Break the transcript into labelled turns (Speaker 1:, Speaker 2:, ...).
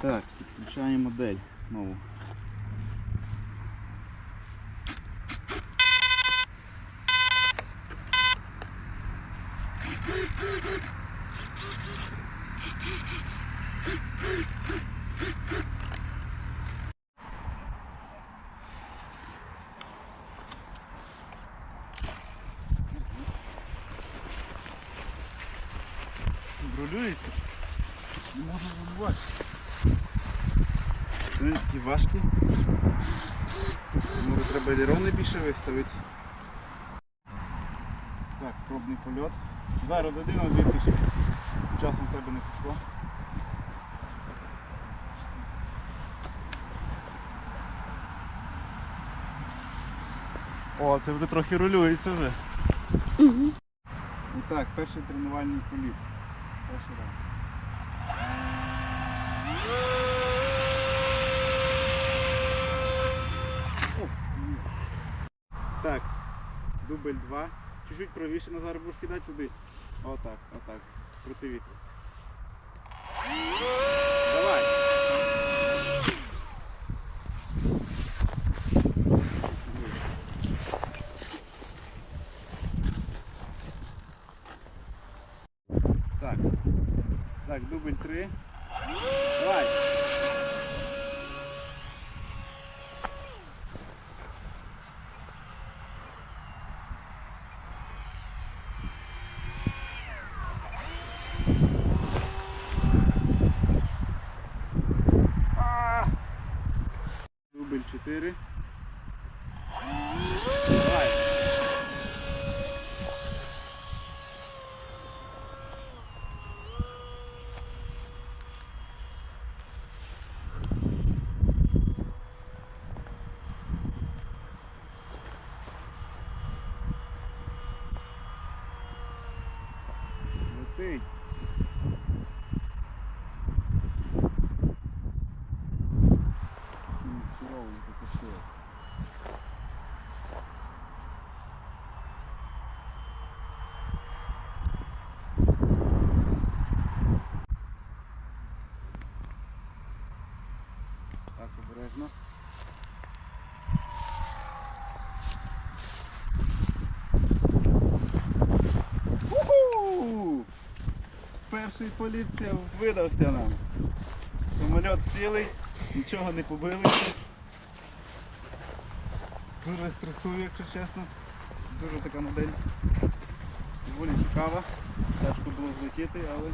Speaker 1: Так, підключаємо модель нову. Рулюється. Не можна забувати. Вони такі важкі. Може треба елерони більше виставити. Так, пробний польот. Зараз один на 2000. Часом тебе не пішло. О, це вже трохи рулюється вже.
Speaker 2: Угу.
Speaker 1: І так, перший тренувальний політ. Перший раз. Так, дубль 2. Чуть-чуть правіше Назар будеш кидати туди. Отак, отак. Проти вітру. Давай. Так. Так, дубль 3. Давай. А! Дубль 4. Давай. Летить. Суровенько пішло. Так, обережно. Перший політ видався нам. Самольот цілий, нічого не побилося. Дуже стресую, якщо чесно. Дуже така модель. Доволі цікава. Тяжко було злетіти, але